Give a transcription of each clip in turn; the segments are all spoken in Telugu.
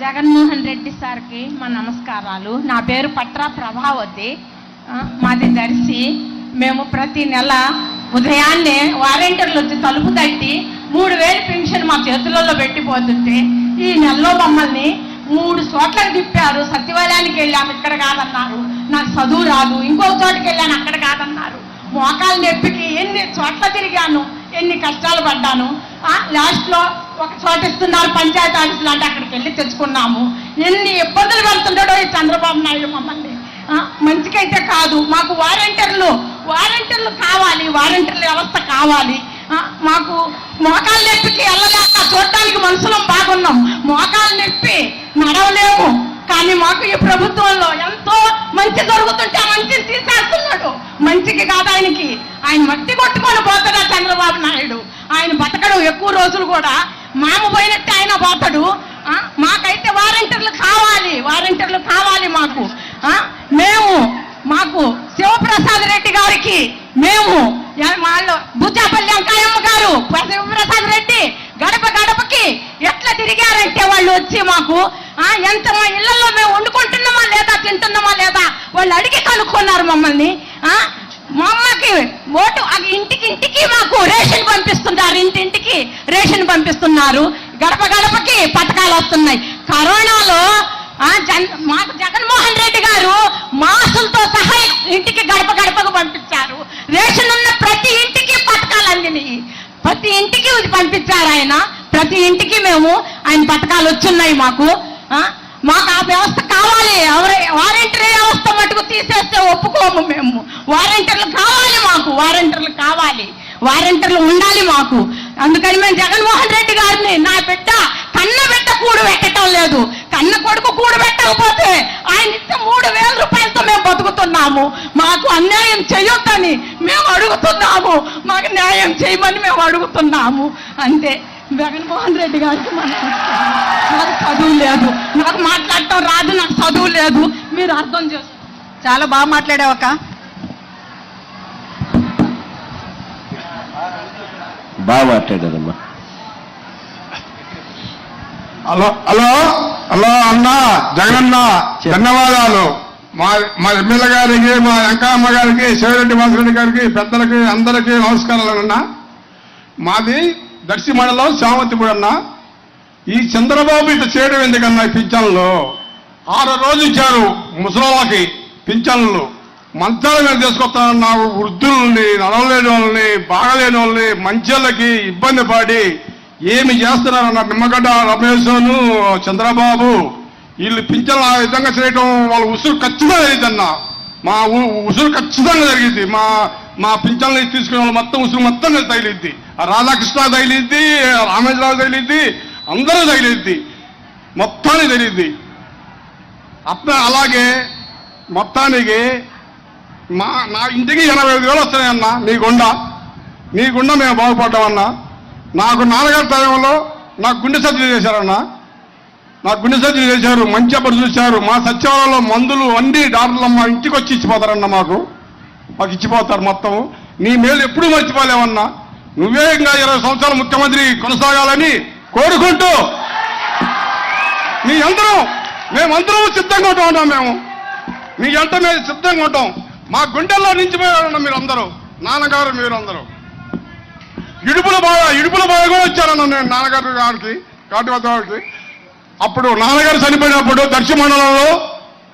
జగన్మోహన్ రెడ్డి సార్కి మా నమస్కారాలు. నా పేరు పట్రా ప్రభావతి. మాది దర్శి. మేము ప్రతి నెల ఉదయాన్నే వాలంటీర్లు వచ్చి తలుపు తట్టి మూడు వేలు పెన్షన్ మా చేతులలో పెట్టిపోతుంటే ఈ నెలలో మమ్మల్ని మూడు చోట్లకు తిప్పారు. సచివాలయానికి వెళ్ళాము ఇక్కడ కాదన్నారు. నాకు చదువు రాదు ఇంకో చోటుకి వెళ్ళాను అక్కడ కాదన్నారు. మోకాలు నొప్పికి ఎన్ని చోట్ల తిరిగాను ఎన్ని కష్టాలు పడ్డాను. లాస్ట్లో ఒక చోట ఇస్తున్నారు పంచాయతీ ఆఫీసులు అంటే అక్కడికి వెళ్ళి తెచ్చుకున్నాము. ఎన్ని ఇబ్బందులు పడుతున్నాడో ఈ చంద్రబాబు నాయుడు మమ్మల్ని. మంచికైతే కాదు. మాకు వారంటీర్లు వారంటీర్లు కావాలి వారంటీర్ల వ్యవస్థ కావాలి. మాకు మోకాలు నొప్పికి వెళ్ళలేక చూడటానికి మనుషులం బాగున్నాం. మోకాలు నొప్పి నడవలేము. కానీ మాకు ఈ ప్రభుత్వంలో ఎంతో మంచి జరుగుతుంటే ఆ మంచిని తీసేస్తున్నాడు. మంచికి కాదు ఆయనకి. ఆయన మట్టి కొట్టుకొని పోతాడు. చంద్రబాబు నాయుడు. ఆయన బతకడు ఎక్కువ రోజులు కూడా మామ పోయినట్టే ఆయన పోతాడు మాకైతే వారంటీర్లు కావాలి వారంటీర్లు కావాలి మాకు. మేము మాకు శివప్రసాద్ రెడ్డి గారికి మేము వాళ్ళు బుచ్చాపల్లి అంకాయమ్మ గారు శివప్రసాద్ రెడ్డి గడప గడపకి ఎట్లా తిరిగారంటే వాళ్ళు వచ్చి మాకు ఎంత మా ఇళ్ళలో మేము వండుకుంటున్నామా లేదా తింటున్నామా లేదా వాళ్ళు అడిగి కనుక్కున్నారు మమ్మల్ని. మా అమ్మకి ఓటు అది ఇంటికి ఇంటికి మాకు రేషన్ పంపిస్తున్నారు. ఇంటింటికి రేషన్ పంపిస్తున్నారు. గడప గడపకి పథకాలు వస్తున్నాయి. కరోనాలో జన్ మాకు జగన్మోహన్ రెడ్డి గారు మాసులతో సహా ఇంటికి గడప గడపకు పంపించారు. రేషన్ ఉన్న ప్రతి ఇంటికి పథకాలు అందినాయి. ప్రతి ఇంటికి పంపించారు ఆయన. ప్రతి ఇంటికి మేము ఆయన పథకాలు వచ్చున్నాయి మాకు. మాకు ఆ వ్యవస్థ కావాలి. ఎవరి వ్యవస్థ మటుకు తీసేస్తే ఒప్పుకోము మేము. వారంటీర్లు కావాలి మాకు వారంటీర్లు కావాలి. వారంటీర్లు ఉండాలి మాకు. అందుకని మేము జగన్మోహన్ రెడ్డి గారిని నా బిడ్డ కన్న బిడ్డ కూడు పెట్టడం లేదు. కన్న కొడుకు కూడు పెట్టకపోతే ఆయన ఇచ్చే మూడు వేల రూపాయలతో మేము బతుకుతున్నాము. మాకు అన్యాయం చేయొద్దని మేము అడుగుతున్నాము. మాకు న్యాయం చేయమని మేము అడుగుతున్నాము. అంతే. జగన్మోహన్ రెడ్డి గారికి నాకు చదువు లేదు. నాకు మాట్లాడటం రాదు నాకు చదువు లేదు. మీరు అర్థం చేసుకో. చాలా బాగా మాట్లాడావక్క బాగా మాట్లాడారమ్మా. హలో హలో హలో అన్న జగనన్న ధన్యవాదాలు. మా మా ఎమ్మెల్యే గారికి మా వెంకమ్మ గారికి శివరెడ్డి వాసిరెడ్డి గారికి పెద్దలకి అందరికీ నమస్కారాలు అన్న. మాది దర్శి మండలం సామంతిపూడి ఈ చంద్రబాబు ఇట్లా చేయడం ఎందుకన్నా ఈ పింఛన్లు? ఆరు రోజు ఇచ్చారు ముసలోళ్ళకి పింఛన్లు. మంచాల మీద తీసుకొస్తానన్నారు వృద్ధుల్ని నడవలేని వాళ్ళని బాగలేని వాళ్ళని మంచోళ్ళకి ఇబ్బంది పడి ఏమి చేస్తున్నారన్న నిమ్మగడ్డ రమేశ్ను చంద్రబాబు. వీళ్ళు పింఛన్లు ఆ విధంగా చేయడం వాళ్ళ ఉసురు ఖచ్చితంగా జరిగిందన్న. మా ఉసురు ఖచ్చితంగా జరిగింది. మా మా పింఛన్లు తీసుకునే వాళ్ళు మొత్తం ఉసురు మొత్తం తగిలిద్ది. ఆ రాధాకృష్ణ తగిలిద్ది రామేశ్వరరావు తగిలిద్ది అందరూ తగిలిద్ది. మొత్తానికి తెలియద్ది అట్లా అలాగే మొత్తానికి మా నా ఇంటికి ఎనభై ఐదు వేలు వస్తున్నాయన్న నీ గుండా. గుండా మేము బాగుపడ్డామన్నా. నాకు నాన్నగారి టైంలో నాకు గుండె సర్జరీ చేశారన్నా. నాకు గుండె సర్జరీ చేశారు మంచి అప్పుడు చూశారు. మా సచివాలయంలో మందులు అన్ని డాక్టర్లు మా ఇంటికి వచ్చి ఇచ్చిపోతారన్న మాకు. మాకు ఇచ్చిపోతారు మొత్తం. నీ మేలు ఎప్పుడూ మర్చిపోలేవన్నా. నువ్వే ఇంకా ఇరవై సంవత్సరాలు ముఖ్యమంత్రి కొనసాగాలని కోరుకుంటూ మీ అందరం మేమందరం సిద్ధంగా ఉంటాం మేము. మీ ఎంత మీద సిద్ధంగా ఉంటాం. మా గుండెల్లో నుంచి పోయారన్న మీరందరూ. నాన్నగారు మీరు ఇడుపుల బాగా ఇడుపుల బాగా కూడా వచ్చారన్న నేను నాన్నగారు గారికి కాటివద్ద గారికి అప్పుడు నాన్నగారు చనిపోయినప్పుడు దర్శి మండలంలో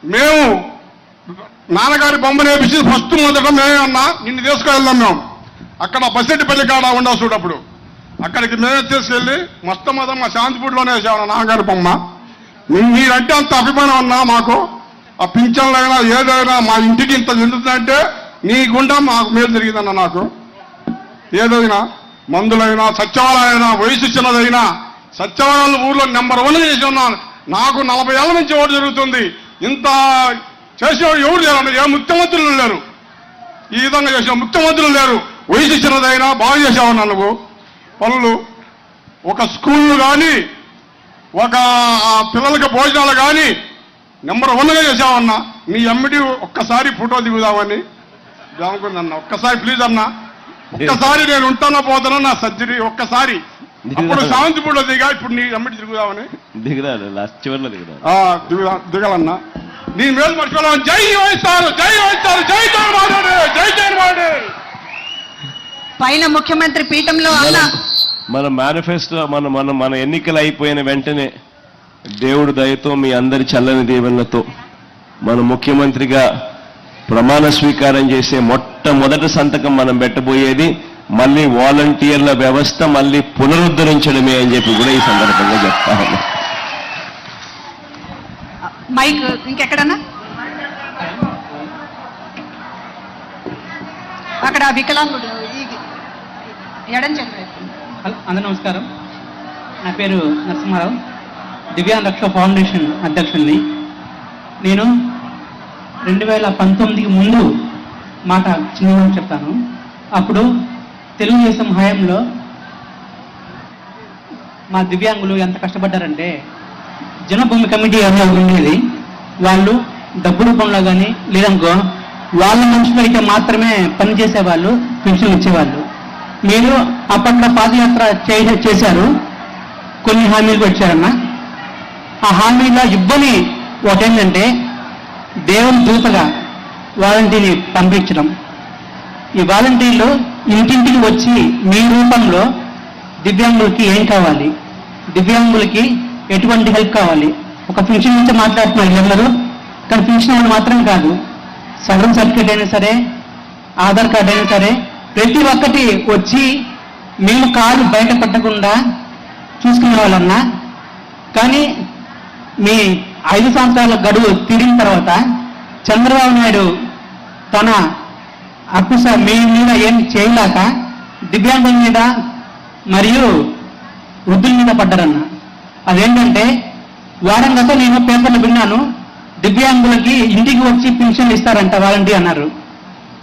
మేము నాన్నగారి బొమ్మ నేపించి ఫస్ట్ మొదట మేమే అన్నా నిన్ను తీసుకువెళ్దాం మేము. అక్కడ బస్సెట్టిపల్లి కాడ ఉండవు చూడప్పుడు అక్కడికి మేమే తీసుకెళ్ళి మొట్టమొదట మా శాంతిపూడిలోనే నాన్నగారి బొమ్మ. మీరంటే అంత అభిమానం అన్నా మాకు. ఆ పింఛన్లైనా ఏదైనా మా ఇంటికి ఇంత చెందుతుందంటే నీ గుండా మాకు మేలు జరిగిందన్న నాకు. ఏదైనా మందులైనా సచివాలయమైనా వయసు చిన్నదైనా సచివాలయాలు ఊర్లో నెంబర్ వన్ చేసి ఉన్నాను నాకు నలభై ఏళ్ళ నుంచి ఓటు జరుగుతుంది. ఇంత చేసేవాడు ఎవరు లేరు ఏ ముఖ్యమంత్రులు లేరు. ఈ విధంగా చేసిన ముఖ్యమంత్రులు లేరు. వయసు చిన్నదైనా బాగా చేసావన్నా నువ్వు పనులు ఒక స్కూళ్ళు కానీ ఒక పిల్లలకి భోజనాలు కానీ నెంబర్ వన్గా చేసావన్నా నీ ఎమ్మిడి ఒక్కసారి ఫోటో దిగుదామని. అనుకుందన్న ఒక్కసారి ప్లీజ్ అన్నా. ఒక్కసారి నేను ఉంటానో పోతానో నా సర్జరీ ఒక్కసారి. అప్పుడు సావంతిపూడిలో దిగా ఇప్పుడు నీ లాస్ట్ చివరిలో దిగురాడు ఆ, దిగుదా దిగాలన్నా. నీ మేలు మర్చిపోవాలి జై వైస్తారు జై వైస్తారు జై జగన్మాడు జై జగన్మాడు పైన ముఖ్యమంత్రి పీఠంలో అన్న మన మేనిఫెస్టో మన మన మన ఎన్నికలు అయిపోయిన వెంటనే దేవుడు దయతో మీ అందరి చల్లని దీవెనలతో మన ముఖ్యమంత్రిగా ప్రమాణ స్వీకారం చేసే మొట్టమొదటి సంతకం మనం పెట్టబోయేది మళ్ళీ వాలంటీర్ల వ్యవస్థ మళ్ళీ పునరుద్ధరించడమే అని చెప్పి కూడా ఈ సందర్భంగా చెప్తా ఉన్నా. మైక్ ఇంకెక్కడన్నా? అక్కడ వికలాంగుడు ఎడం హలో అందరూ నమస్కారం. నా పేరు నరసింహారావు. దివ్యాంగ రక్ష ఫౌండేషన్ అధ్యక్షుడిని. నేను రెండు వేల పంతొమ్మిదికి ముందు మాట చిన్నగా చెప్తాను. అప్పుడు తెలుగుదేశం హయాంలో మా దివ్యాంగులు ఎంత కష్టపడ్డారంటే జనభూమి కమిటీ అనేది ఉండేది వాళ్ళు డబ్బు రూపంలో కానీ లేదనుకో వాళ్ళ మనుషులు అయితే మాత్రమే పనిచేసేవాళ్ళు పెన్షన్ ఇచ్చేవాళ్ళు. మీరు అప్పట్లో పాదయాత్ర చే- చేశారు. కొన్ని హామీలు పెట్టారన్న ఆ హామీలో ఇవ్వని ఒకటేంటంటే దేవుని దూతగా వాలంటీర్ని పంపించడం. ఈ వాలంటీర్లు ఇంటింటికి వచ్చి మీ రూపంలో దివ్యాంగులకి ఏం కావాలి? దివ్యాంగులకి ఎటువంటి హెల్ప్ కావాలి? ఒక ఫంక్షన్ నుంచి మాట్లాడుతున్నారు ఎవరు? కానీ ఫంక్షన్ వాళ్ళు మాత్రం కాదు. సగం సర్టిఫికేట్ అయినా సరే ఆధార్ కార్డ్ అయినా సరే ప్రతి ఒక్కటి వచ్చి మేము కాలు బయట పెట్టకుండా చూసుకునే వాళ్ళన్నా కానీ మీ ఐదు సంవత్సరాల గడువు తీరిన తర్వాత చంద్రబాబు నాయుడు తన అక్కుస మీ మీద ఏం చేయలేక దివ్యాంగుల మీద మరియు వృద్ధుల మీద పడ్డారన్న. అదేంటంటే వారం గత నేను పేపర్లు విన్నాను. దివ్యాంగులకి ఇంటికి వచ్చి పింఛన్లు ఇస్తారంట వాలంటీ అన్నారు.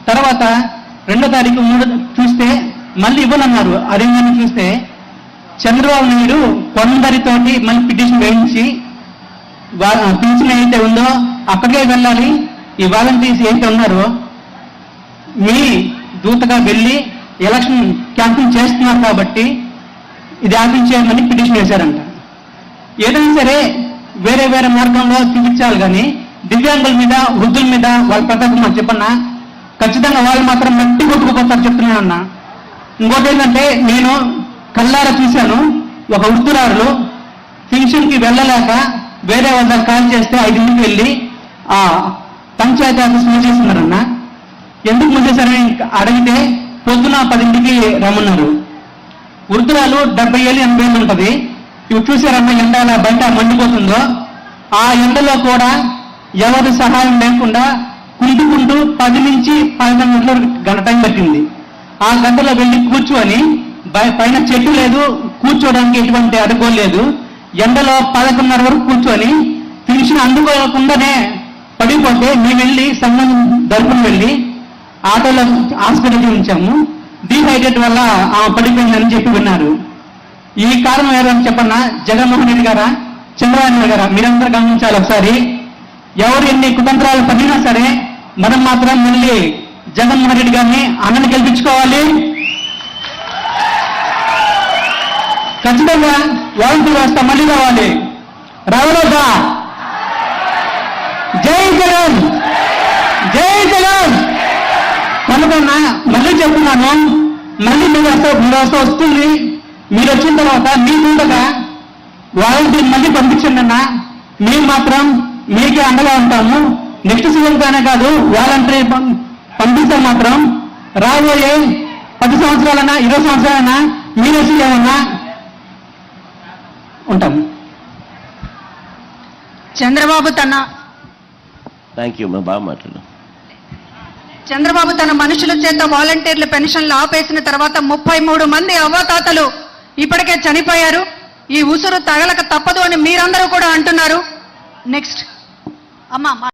తర్వాత రెండో తారీఖు మూడో చూస్తే మళ్ళీ ఇవ్వనన్నారు. అదేంటని చూస్తే చంద్రబాబు నాయుడు కొందరితోటి మళ్ళీ పిటిషన్ వేయించి పింఛన్ ఏదైతే ఉందో అక్కడికే వెళ్ళాలి. ఈ వాలంటీర్స్ ఏంటి ఉన్నారో మీ దూతగా వెళ్ళి ఎలక్షన్ క్యాంపెయిన్ చేస్తున్నారు కాబట్టి ఇది ఆపించేయమని పిటిషన్ వేశారంట. ఏదైనా సరే వేరే వేరే మార్గంలో చూపించాలి కానీ దివ్యాంగుల మీద వృద్ధుల మీద వాళ్ళ ప్రతాపం మాకు చెప్పన్నా. ఖచ్చితంగా వాళ్ళు మాత్రం మట్టి కొట్టుకుపోతారు చెప్తున్నాను అన్న. ఇంకోటి ఏంటంటే నేను కల్లారా చూశాను. ఒక వృద్ధురాలు పెన్షన్కి వెళ్ళలేక వేరే వాళ్ళ కాల్ చేస్తే ఐదింటికి వెళ్ళి ఆ పంచాయతీ ఆఫీస్ మూసేస్తున్నారన్న ఎందుకు మూసేశారని అడిగితే పొద్దున పదింటికి రమ్మన్నారు. వృద్ధురాలు డెబ్బై ఏళ్ళు ఎనభై ఏళ్ళు ఉంటుంది. ఇవి చూసారమ్మా ఎండ అలా బయట మండిపోతుందో? ఆ ఎండలో కూడా ఎవరి సహాయం లేకుండా కుంటుకుంటూ పది నుంచి పదకొండు గంటల వరకు గంట టైం పట్టింది. ఆ గంటలో వెళ్ళి కూర్చొని పైన చెట్టు లేదు కూర్చోడానికి ఎటువంటి అడుగు లేదు. ఎండలో పదకొండున్నర వరకు కూర్చొని పెన్షన్ అందుకోకుండానే పడిపోతే మేము వెళ్ళి సంఘం దర్పును వెళ్ళి ఆటోలో హాస్పిటల్కి ఉంచాము. డీహైడ్రేట్ వల్ల ఆమె పడిపోయిందని చెప్పి విన్నారు. ఈ కారణం ఏదని చెప్పన్నా జగన్మోహన్ రెడ్డి గారా? చంద్రబాబు నాయుడు గారా? మీరందరూ గమనించాలి ఒకసారి. ఎవరు ఎన్ని కుతంత్రాలు పడినా సరే మనం మాత్రం మళ్ళీ జగన్మోహన్ రెడ్డి గారిని అన్నని గెలిపించుకోవాలి. ఖచ్చితంగా వాలంటీర్ వ్యవస్థ మళ్ళీ రావాలి. రావలేదా జై జగన్! జై జగన్! కనుక మళ్ళీ చెప్తున్నాను మళ్ళీ మీ వ్యవస్థ వస్తుంది. మీరు వచ్చిన తర్వాత మీ ముందుగా వాలంటీర్ మళ్ళీ పంపించండి అన్న. మేము మాత్రం మీకే అండగా ఉంటాము. నెక్స్ట్ సీజన్ కానే కాదు వాలంటీర్ పంపిస్తే మాత్రం రాబోయే పది సంవత్సరాలన్నా ఇరవై సంవత్సరాలన్నా మీరు వచ్చి ఏమన్నా ఉంటాము చంద్రబాబు తన థ్యాంక్ యూ మా బాగా మాట్లాడు చంద్రబాబు తన మనుషుల చేత వాలంటీర్ల పెన్షన్లు ఆపేసిన తర్వాత ముప్పై మూడు మంది అవ్వతాతలు ఇప్పటికే చనిపోయారు. ఈ ఉసురు తగలక తప్పదు అని మీరందరూ కూడా అంటున్నారు. నెక్స్ట్ అమ్మా